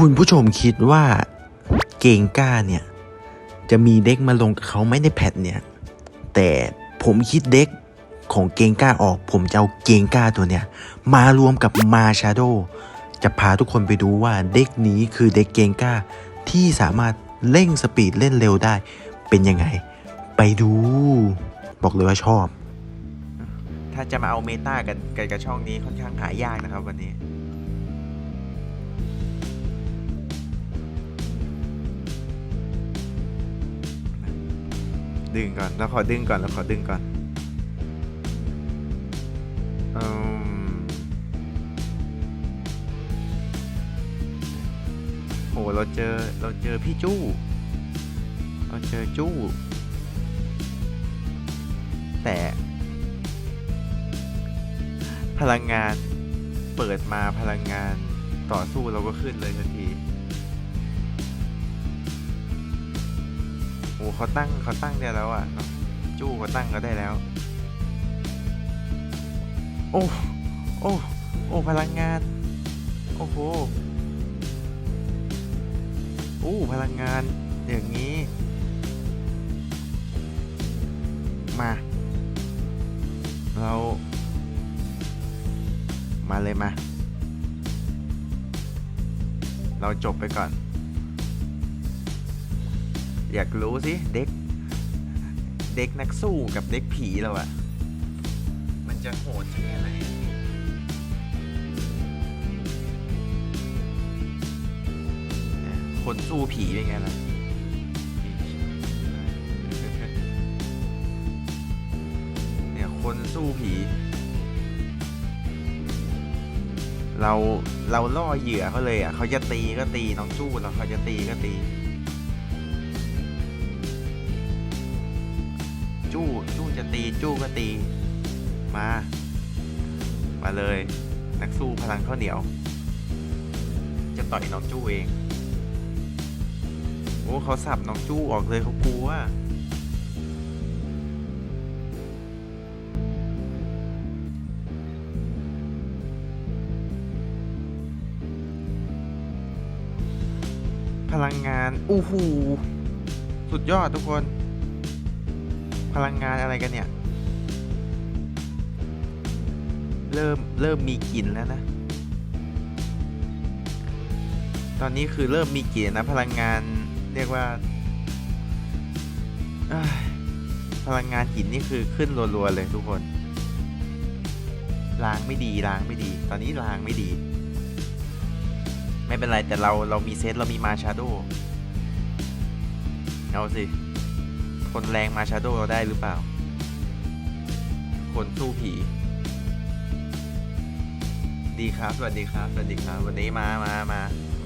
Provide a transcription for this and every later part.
คุณผู้ชมคิดว่าเกงก้าเนี่ย จะมีเด็กมาลงกับเขาไหมในแพทเนี่ย แต่ผมคิดเด็กของเกงก้าออก ผมจะเอาเกงก้าตัวเนี้ยมารวมกับมาชาโดจะพาทุกคนไปดูว่าเด็กนี้คือเด็กเกงก้า ที่สามารถเร่งสปีดเล่นเร็วได้ เป็นยังไง ไปดู บอกเลยว่าชอบ ถ้าจะมาเอาเมตากันกันกับช่องนี้ค่อนข้างหายากนะครับวันนี้ ดึงก่อน แล้วขอดึงก่อน แล้วขอดึงก่อนอโห เราเจอ เราเจอพี่จู้ เราเจอจู้ แต่ พลังงาน เปิดมาพลังงานต่อสู้เราก็ขึ้นเลยทันที เขาตั้งเขาตั้งได้แล้วอะเนอะจู้เขาตั้งก็ได้แล้ว โอ้ โอ้ โอ้ พลังงาน โอ้โหโอ้พลังงานอย่างนี้ มา เรา มาเลยมา เราจบไปก่อน อยากรู้สิเด็ก เด็กนักสู้กับเด็กผีเราอะมันจะโหดแค่ไหนคนสู้ผีเป็นไงล่ะเนี่ยคนสู้ผี เราเราล่อเหยื่อเขาเลยอะเขาจะตีก็ตีน้องจู้เราเขาจะตีก็ตี จะตีจู้ก็ตี มา มาเลย นักสู้พลังข้าวเหนียว จะต่อยน้องจู้เอง โอ้เขาสับน้องจู้ออกเลยเขากลัวพลังงาน อู้หู สุดยอดทุกคน พลังงานอะไรกันเนี่ย เริ่มเริ่มมีกลิ่นแล้วนะ ตอนนี้คือเริ่มมีกลิ่นนะ พลังงานเรียกว่า พลังงานหินนี่คือขึ้นรัวๆเลยทุกคนล้างไม่ดีล้างไม่ดี ตอนนี้ล้างไม่ดี ไม่เป็นไรแต่เราเรามีเซตเรามีมาชาโดเอาสิ คนแรงมาชาโดเราได้หรือเปล่า คนสู้ผี ดีครับ สวัสดีครับ สวัสดีครับ วันนี้มามามา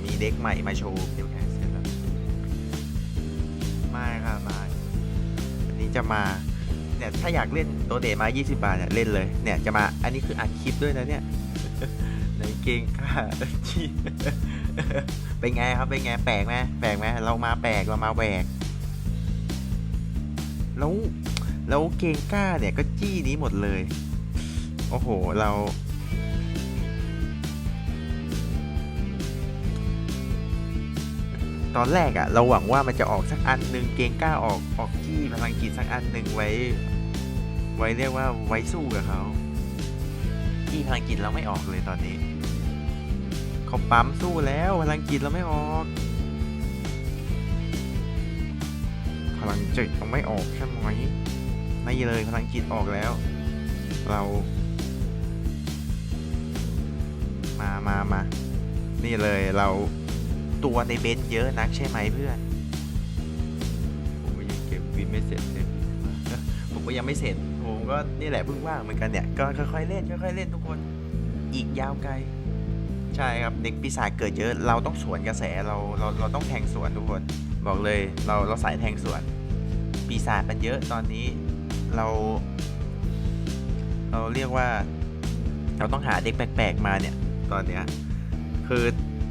มีเด็กใหม่มาโชว์เดี๋ยวแค่เสร็จแล้วม่ครับมาวันนี้จะมาเนี่ยถ้าอยากเล่นตัวเดทมา 20 บาทเนี่ยเล่นเลย เนี่ยจะมาอันนี้คืออัดคลิปด้วยนะเนี่ยในเกงค่ะที่เป็นไงครับเป็นไงแปลกไหมแปลกไหมเรามาแปลกเรามาแหวก แล้วแล้วเกงก้าเนี่ยก็จี้นี้หมดเลย โอ้โห เรา ตอนแรกอะเราหวังว่ามันจะออกสักอันหนึ่งเกงก้าออกออกจี้พลังกิจสักอันหนึ่งไว้ ไว้เรียกว่าไว้สู้กับเขาจี้พลังกิจเราไม่ออกเลยตอนนี้เขาปั๊มสู้แล้วพลังกิจเราไม่ออก พลังจิตเราไม่ออกใช่ไหมไม่เลยพลังจิตออกแล้ว เรา มามามานี่เลยเราตัวในเบนซ์เยอะนักใช่ไหมเพื่อนผมก็ยังเก็บวินไม่เสร็จเลยผมก็ยังไม่เสร็จผมก็นี่แหละเพิ่งว่างเหมือนกันเนี่ยก็ค่อยๆเล่นค่อยๆเล่นทุกคนอีกยาวไกล ใช่ครับเด็กปีศาจเกิดเยอะเราต้องสวนกระแสเราเราเราต้องแทงสวนทุกคน บอกเลยเราเราสายแทงสวน ปีศาจมันเยอะตอนนี้เรา เราเรียกว่า เราต้องหาเด็กแปลกๆมาเนี่ย ตอนเนี้ยคือ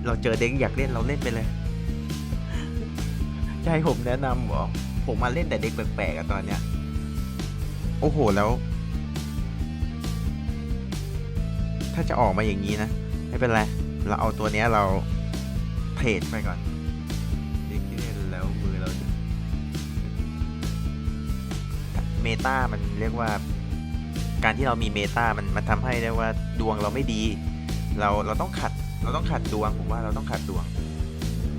เราเจอเด็กอยากเล่นเราเล่นไปเลยจะให้ผมแนะนำเหรอผมมาเล่นแต่เด็กแปลกๆอะตอนเนี้ยโอ้โหแล้ว ถ้าจะออกมาอย่างนี้นะ ไม่เป็นไร เราเอาตัวเนี้ยเราเทรดไปก่อน ตามันเรียกว่า การที่เรามีเมตามันมันทำให้ได้ว่าดวงเราไม่ดี เราเราต้องขัดเราต้องขัดดวงผมว่าเราต้องขัดดวง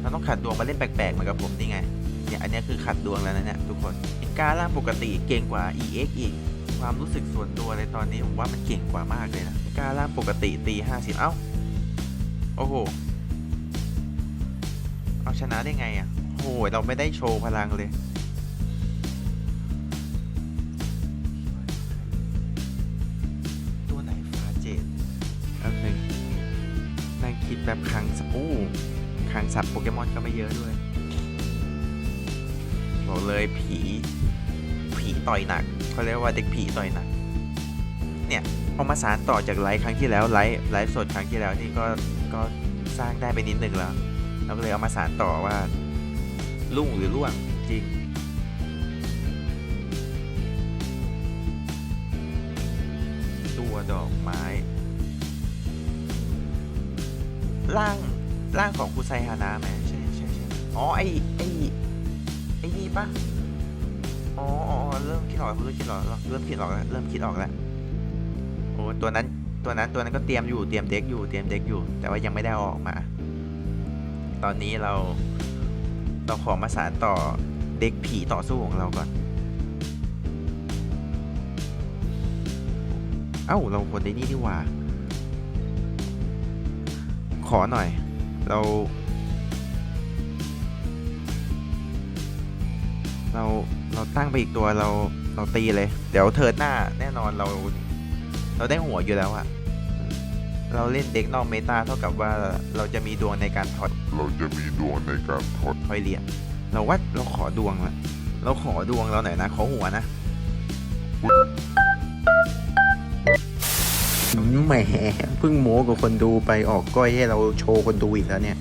เราต้องขัดดวงมาเล่นแปลกๆเหมือนกับผมนี่ไงเนี่ยอันนี้คือขัดดวงแล้วนะเนี่ยทุกคนการล่างปกติเก่งกว่า EX อีกความรู้สึกส่วนตัวในตอนนี้ผมว่ามันเก่งกว่ามากเลยนะการล่างปกติตี50เอ้าโอ้โหเอาชนะได้ไงอะโอ้โหเราไม่ได้โชว์พลังเลย คิดแบบครั้งสับอู้ครั้งสับโปเกมอนก็ไม่เยอะด้วย บอกเลยผี ผีต่อยหนักเขาเรียกว่าเด็กผีต่อยหนัก เนี่ยพอมาสารต่อจากไลฟ์ครั้งที่แล้วไลฟ์ไลฟ์สดครั้งที่แล้วนี่ก็ก็สร้างได้ไปนิดหนึ่งแล้วเราก็เลยเอามาสารต่อว่าลุ่งหรือล่วงจริงตัวดอกไม้ ร่างร่างของคุไซฮานะไหมใช่ใช่ใช่อ๋อไอไอไอนี่ปะอ๋ออ๋อเริ่มคิดออกเริ่มคิดออกเริ่มคิดออกแล้วเริ่มคิดออกแล้วโอ้ตัวนั้นตัวนั้นตัวนั้นก็เตรียมอยู่เตรียมเด็กอยู่เตรียมเด็กอยู่ แต่ว่ายังไม่ได้ออกมา ตอนนี้เราเราขอมาสานต่อเด็กผีต่อสู้ของเราก่อน เอ้าเราคนในนี่ดีกว่า ขอหน่อย เรา เราเราตั้งไปอีกตัวเราเราตีเลย เดี๋ยวเทิร์นหน้าแน่นอนเรา เราได้หัวอยู่แล้วอะเราเล่นเด็กนอกเมตาเท่ากับว่าเราจะมีดวงในการถอดเราจะมีดวงในการถอดทอยเหรียญเราว่าเราขอดวงละเราขอดวงเราหน่อยนะขอหัวนะแหม เพิ่งโม้กับคนดูไปออกก้อยให้เราโชว์คนดูอีกแล้วเนี่ย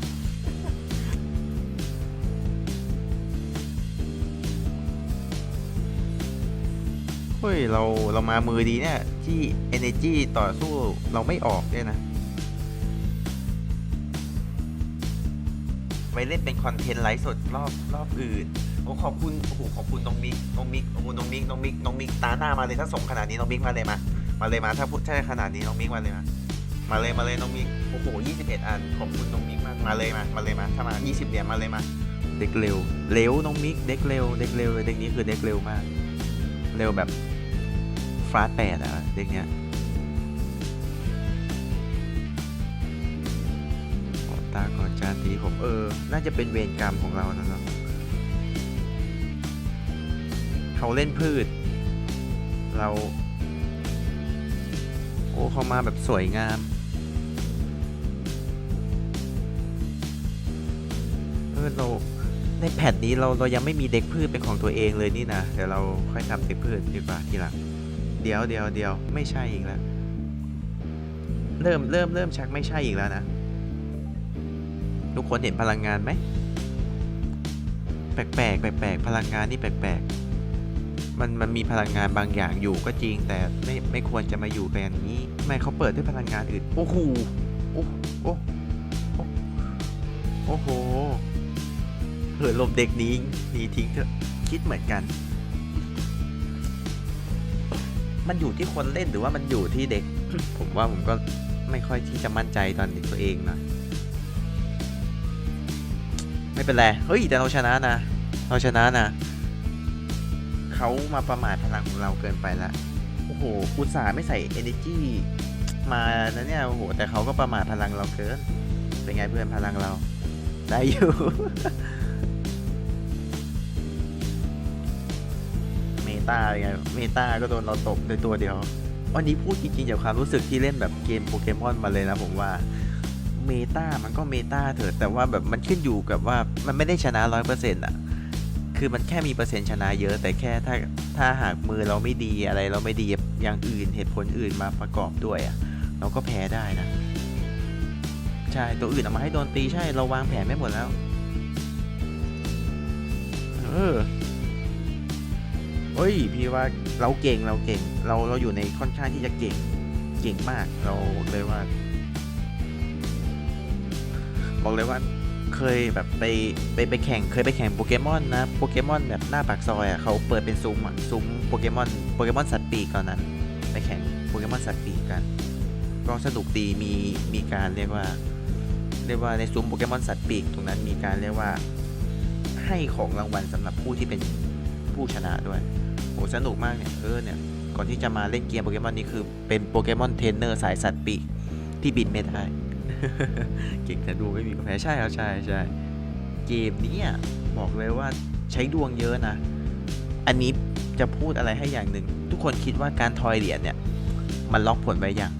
เฮ้ย เราเรามามือดีเนี่ย ที่ energy ต่อสู้เราไม่ออกด้วยนะไวเล่นเป็นคอนเทนต์ไลฟ์สดรอบรอบอื่นโอ้ขอบคุณโอ้โหขอบคุณน้องมิกน้องมิกโอ้โหน้องมิกน้องมิกน้องมิกตาหน้ามาเลยถ้าส่งขนาดนี้น้องมิกมาเลยมามาเลยมาถ้าพูดใช่ขนาดนี้น้องมิกมาเลยมา มาเลยมาเลยน้องมิกโอ้โห21 อันขอบคุณน้องมิกมากมาเลยมามาเลยมาถ้ามา 20 เหรียญมาเลยมาเด็กเร็วเร็วน้องมิกเด็กเร็วเด็กเร็วเด็กนี้คือเด็กเร็วมาก เร็วแบบฟาสแปดอะเด็กเนี้ยขอตาก่อนจานทีผมเออ น่าจะเป็นเวรกรรมของเรานะเนาะเขาเล่นพืช เรา โอ้เขามาแบบสวยงาม อเราในแพทนี้เราเรายังไม่มีเด็กพืชเป็นของตัวเองเลยนี่นะเดี๋ยวเราค่อยทำเด็กพืชดีกว่าทีหลังเดี๋ยวเดี๋ยวเดี๋ยวไม่ใช่อีกแล้วเริ่มเริ่มเริ่มชักไม่ใช่อีกแล้วนะทุกคนเห็นพลังงานไหมแปลกแปลกแปลกพลังงานนี่แปลกๆมันมันมีพลังงานบางอย่างอยู่ก็จริงแต่ไม่ไม่ควรจะมาอยู่กันอย่างนี้ทำไมเขาเปิดด้วยพลังงานอื่นโอ้โหโอ้โอ้โอ้โอ้โห เหินลมเด็กนี้นีทิ้งเถอะคิดเหมือนกัน มันอยู่ที่คนเล่นหรือว่ามันอยู่ที่เด็ก ผมว่าผมก็ไม่ค่อยที่จะมั่นใจตอนตัวเองนะไม่เป็นไร เฮ้ย แต่เราชนะนะ เราชนะนะ เขามาประมาทพลังของเราเกินไปแล้วโอ้โหอุตส่าห์ไม่ใส่ energy มานะเนี่ย โอ้โห แต่เขาก็ประมาทพลังเราเกิน เป็นไงเพื่อนพลังเรา ได้อยู่ ตาเป็นไงเมตาก็โดนเราตบในตัวเดียว วันนี้พูดจริงๆจากความรู้สึกที่เล่นแบบเกมโปเกมอนมาเลยนะผมว่าเมตามันก็เมตาเถอะแต่ว่าแบบมันขึ้นอยู่กับว่ามันไม่ได้ชนะร้อยเปอร์เซ็นต์อะคือมันแค่มีเปอร์เซ็นต์ชนะเยอะ แต่แค่ถ้าถ้าหากมือเราไม่ดีอะไรเราไม่ดีอย่างอื่นเหตุผลอื่นมาประกอบด้วยอะเราก็แพ้ได้นะ ใช่ตัวอื่นเอามาให้โดนตีใช่เราวางแผนไม่หมดแล้ว เออ เฮ้ย พี่ว่าเราเก่งเราเก่ง เราเราอยู่ในค่อนข้างที่จะเก่ง เก่งมาก เราเลยว่า บอกเลยว่าเคยแบบไปไปไปแข่งเคยไปแข่งโปเกมอนนะโปเกมอนแบบหน้าปากซอยอะเขาเปิดเป็นซุ้มอะซุ้มโปเกมอนโปเกมอนสัตว์ปีกตอนนั้น ไปแข่งโปเกมอนสัตว์ปีกกัน ก็สนุกดีมีมีการเรียกว่า เรียกว่าในซุ้มโปเกมอนสัตว์ปีกตรงนั้นมีการเรียกว่าให้ของรางวัลสำหรับผู้ที่เป็นผู้ชนะด้วย โหสนุกมากเนี่ยเออเนี่ยก่อนที่จะมาเล่นเกมโปเกมอนนี้คือเป็นโปเกมอนเทรนเนอร์สายสัตว์ปีกที่บินไม่ได้เก่งแต่ดูไม่มีกาแฟใช่ครับใช่ใช่เกมนี้บอกเลยว่าใช้ดวงเยอะนะ อันนี้จะพูดอะไรให้อย่างหนึ่ง ทุกคนคิดว่าการทอยเหรียญเนี่ย มันล็อกผลไว้ยัง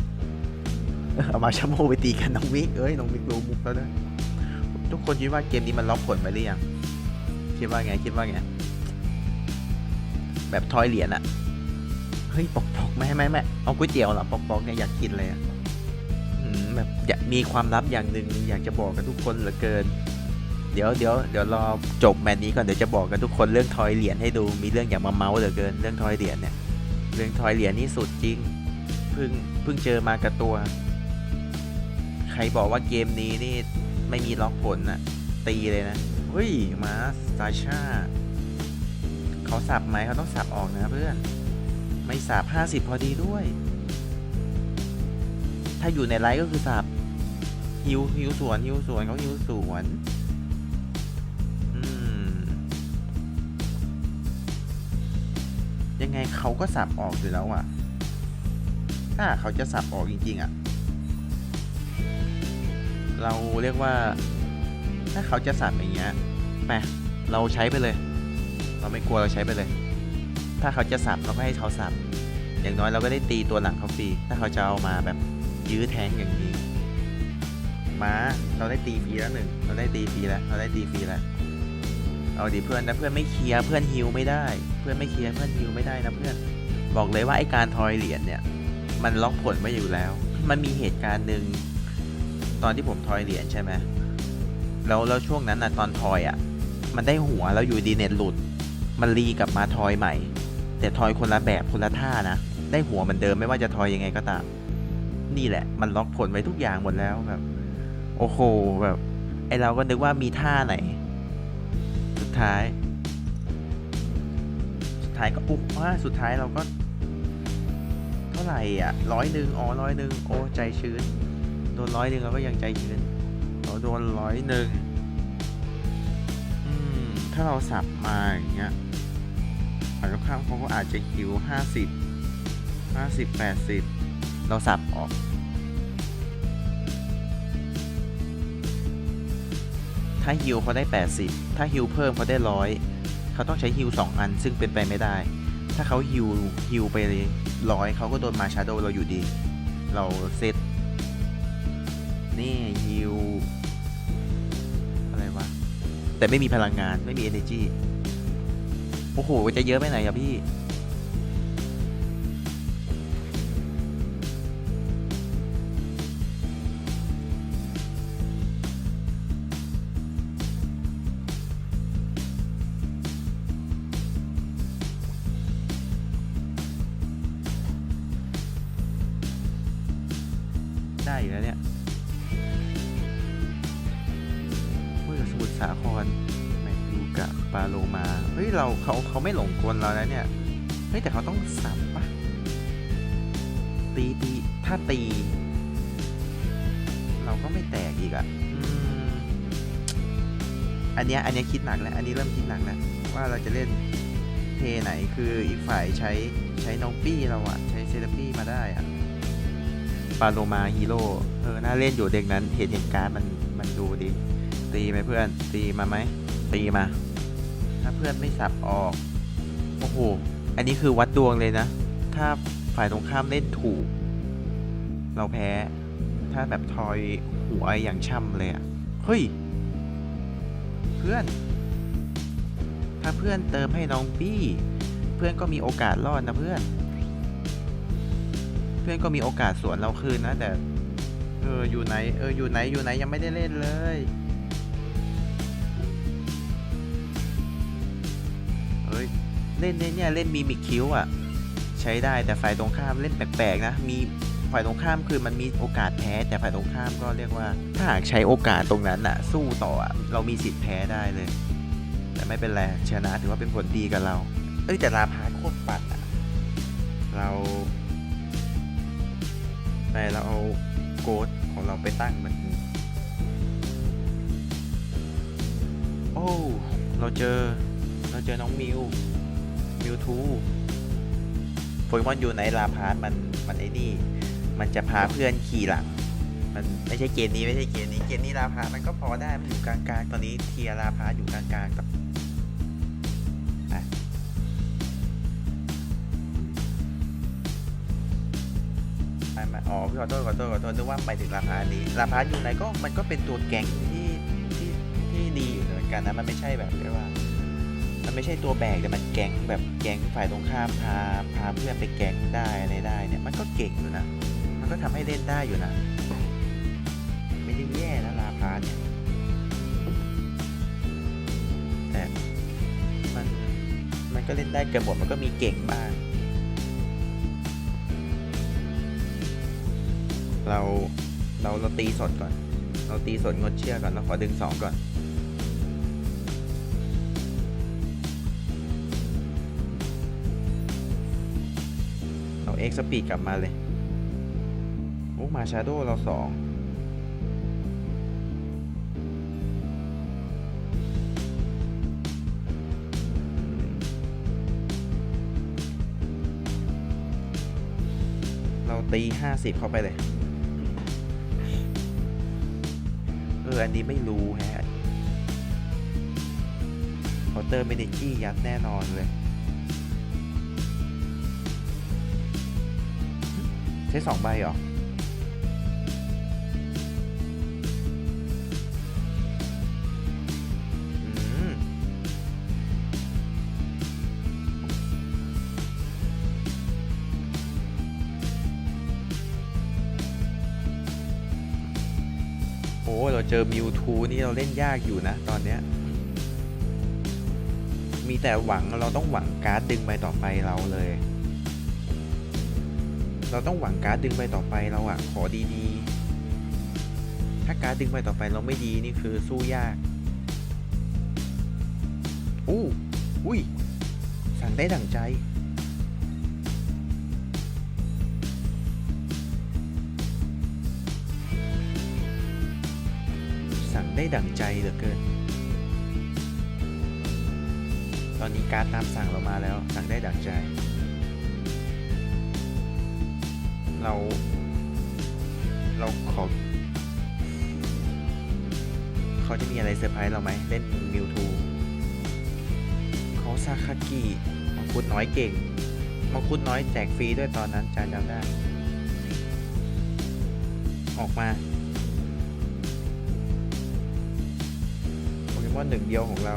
เอามาชะโมไปตีกันน้องมิกเอ้ยน้องมิกรู้มุกแล้วด้วยทุกคนคิดว่าเกมนี้มันล็อกผลไว้หรือยังคิดว่าไงคิดว่าไง แบบทอยเหรียญอะเฮ้ยปอกปอกไม่ไม่ไม่เอาก๋วยเตี๋ยวเหรอปอกปอกเนี่ยอยากกินเลยอะแบบมีความลับอย่างหนึ่งอยากจะบอกกับทุกคนเหลือเกิน เดี๋ยวเดี๋ยวเดี๋ยวรอจบแมตช์นี้ก่อนเดี๋ยวจะบอกกับทุกคนเรื่องทอยเหรียญให้ดูมีเรื่องอยากมาเมาส์เหลือเกิน เรื่องทอยเหรียญเนี่ยเรื่องทอยเหรียญนี่สุดจริงเพิ่งเพิ่งเจอมากับตัว ใครบอกว่าเกมนี้นี่ไม่มีล็อกผลน่ะตีเลยนะเฮ้ยมาสตาชา เขาสับไหมเขาต้องสับออกนะเพื่อน ไม่สับห้าสิบพอดีด้วย ถ้าอยู่ในไลฟ์ก็คือสับฮิวฮิวสวนฮิวสวนเขาฮิวสวนยังไงเขาก็สับออกอยู่แล้วอะถ้าเขาจะสับออกจริงๆอะเราเรียกว่า ถ้าเขาจะสับอย่างเงี้ยไปเราใช้ไปเลย เราไม่กลัวเราใช้ไปเลย ถ้าเขาจะสับเราก็ให้เขาสับ อย่างน้อยเราก็ได้ตีตัวหลังเขาฟรี ถ้าเขาจะเอามาแบบยื้อแทงอย่างนี้มาเราได้ตีฟรีแล้วหนึ่ง เราได้ตีฟรีแล้ว เราได้ตีฟรีแล้ว เอาดิเพื่อนนะเพื่อนไม่เคลียร์เพื่อนฮิวไม่ได้ เพื่อนไม่เคลียร์เพื่อนฮิวไม่ได้นะเพื่อน บอกเลยว่าไอการทอยเหรียญเนี่ย มันล็อกผลไว้อยู่แล้ว มันมีเหตุการณ์หนึ่งตอนที่ผมทอยเหรียญใช่ไหมแล้วแล้วช่วงนั้นอะตอนทอยอะ มันได้หัวแล้วอยู่ดีเน็ตหลุด มันรีกลับมาทอยใหม่ แต่ทอยคนละแบบคนละท่านะ ได้หัวเหมือนเดิมไม่ว่าจะทอยยังไงก็ตาม นี่แหละ มันล็อกผลไว้ทุกอย่างหมดแล้วแบบ โอ้โหแบบไอเราก็นึกว่ามีท่าไหน สุดท้าย สุดท้ายก็อุ๊บว่าสุดท้ายเราก็เท่าไหร่อะร้อยหนึ่งอ๋อร้อยหนึ่งโอ้ใจชื้นโดนร้อยหนึ่งเราก็ยังใจชื้นเราโดนร้อยหนึ่งถ้าเราสับมาอย่างเงี้ย ฝ่ายตรงข้ามเขาก็อาจจะคิวห้าสิบห้าสิบแปดสิบเราสับออก ถ้าฮิวเขาได้ 80 ถ้าฮิวเพิ่มเขาได้ร้อยเขาต้องใช้ฮิว2อันซึ่งเป็นไปไม่ได้ ถ้าเขาฮิวฮิวไปร้อยเขาก็โดนมาชาโดเราอยู่ดี เราเซตนี่ฮิวอะไรวะ แต่ไม่มีพลังงานไม่มี energy โอ้โห จะเยอะไปไหนอะพี่ เราเขาไม่หลงกลเราแล้วเนี่ย เฮ้ยแต่เขาต้องสับปะตีตีถ้าตี เราก็ไม่แตกอีกอะ่ะอ,อันเนี้ยอันเนี้ยคิดหนักแล้ว อันนี้เริ่มคิดหนักแล้วว่าเราจะเล่นเพไหนคืออีกฝ่ายใช้ใช้น้องปี้เราอะใช้เซเลปี้มาได้อะปาโลมาฮีโร่เออน่าเล่นอยู่เด็กนั้นเห็นเห็นการ์มันมันดูดีตีไหมเพื่อนตีมาไหมตีมา ถ้าเพื่อนไม่สับออก โอ้โห อันนี้คือวัดดวงเลยนะ ถ้าฝ่ายตรงข้ามเล่นถูก เราแพ้ ถ้าแบบทอยหัวอย่างช่ำเลยอะเฮ้ย เพื่อน ถ้าเพื่อนเติมให้น้องปี้ เพื่อนก็มีโอกาสรอดนะเพื่อน เพื่อนก็มีโอกาสสวนเราคืนนะแต่ เอออยู่ไหน เอออยู่ไหนอยู่ไหนยังไม่ได้เล่นเลย เล่นเนี่ยเล่นมีมิกคิวอะใช้ได้แต่ฝ่ายตรงข้ามเล่นแปลกๆนะมีฝ่ายตรงข้ามคือมันมีโอกาสแพ้แต่ฝ่ายตรงข้ามก็เรียกว่า ถ้าหากใช้โอกาสตรงนั้นอะ สู้ต่ออะเรามีสิทธิ์แพ้ได้เลย แต่ไม่เป็นไรชนะถือว่าเป็นผลดีกับเรา เอ้ยแต่ลาพาโคตรปั่นอะเราไปเราเอาโกดของเราไปตั้งมันโอ้เราเจอเราเจอน้องมิว มิวทูโปเกมอนอยู่ในลาพาร์ทมันมันไอ้นี่ มันจะพาเพื่อนขี่หลัง มันไม่ใช่เกมนี้ไม่ใช่เกมนี้เกมนี้ลาพาร์ทมันก็พอได้มันอยู่กลางๆตอนนี้เทียลาพาร์ทอยู่กลางๆกับไม่ไม่อ๋อพี่ขอโทษขอโทษขอโทษนึกว่าไปถึงลาพาร์ทนี้ลาพาร์ทอยู่ไหนก็มันก็เป็นตัวแก๊งที่ที่ที่ดีอยู่เหมือนกันนะมันไม่ใช่แบบเรียกว่า มันไม่ใช่ตัวแบกแต่มันแก๊งแบบแก๊งฝ่ายตรงข้ามพาพาเพื่อนไปแก๊งได้อะไรได้เนี่ยมันก็เก่งอยู่นะ มันก็ทำให้เล่นได้อยู่นะ ไม่ได้แย่นะลาพาเนี่ยแต่มันมันก็เล่นได้เกือบหมดมันก็มีเก่งบ้างเราเราเราตีสดก่อน เราตีสดงดเชื่อก่อนเราขอดึงสองก่อน เอ็กสปีดกลับมาเลย โอ้ มาชาโดเราสองเราตีห้าสิบเข้าไปเลย เออ อันนี้ไม่รู้แฮะคาน์เตอร์เมเนจี้ยัดแน่นอนเลย ใช้สองใบเหรออืมโอ้เราเจอมิวทูนี่เราเล่นยากอยู่นะ ตอนเนี้ย มีแต่หวังเราต้องหวังการ์ดดึงใบต่อไปเราเลย เราต้องหวังการ์ดดึงใบต่อไปเราอะขอดีๆ ถ้าการ์ดดึงใบต่อไปเราไม่ดีนี่คือสู้ยากอู้อุ้ย สั่งได้ดั่งใจ สั่งได้ดั่งใจเหลือเกิน ตอนนี้การตามสั่งเรามาแล้ว สั่งได้ดั่งใจ เรา เราขอเขาจะมีอะไรเซอร์ไพรส์เราไหมเล่นมิวทูเขาซาคากิมังคุดน้อยเก่งมังคุดน้อยแจกฟรีด้วยตอนนั้นจานจำได้ ออกมาโปเกมอนหนึ่งเดียวของเรา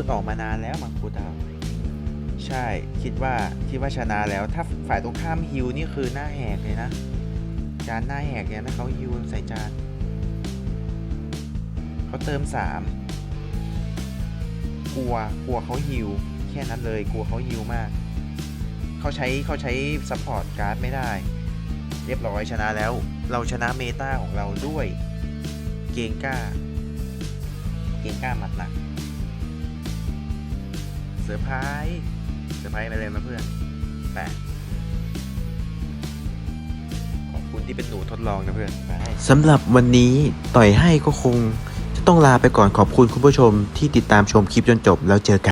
คุดออกมานานแล้วมังคุดอะใช่คิดว่าคิดว่าชนะแล้ว ถ้าฝ่ายตรงข้ามฮิวนี่คือหน้าแหกเลยนะ จานหน้าแหกเนี่ยนะเขาฮิวใส่จานเขาเติมสามกลัวกลัวเขาฮิวแค่นั้นเลยกลัวเขาฮิวมากเขาใช้เขาใช้ซัพพอร์ตการ์ดไม่ได้ เรียบร้อยชนะแล้ว เราชนะเมตาของเราด้วยเกงก้า เกงก้าหมัดหนัก ซอร์ไพรส์เซอร์ไพรส์ไปเลยนะเพื่อนไปขอบคุณที่เป็นหนูทดลองนะเพื่อนไปสำหรับวันนี้ต่อยให้ก็คง จะต้องลาไปก่อนขอบคุณคุณผู้ชมที่ติดตามชมคลิปจนจบแล้วเจอกัน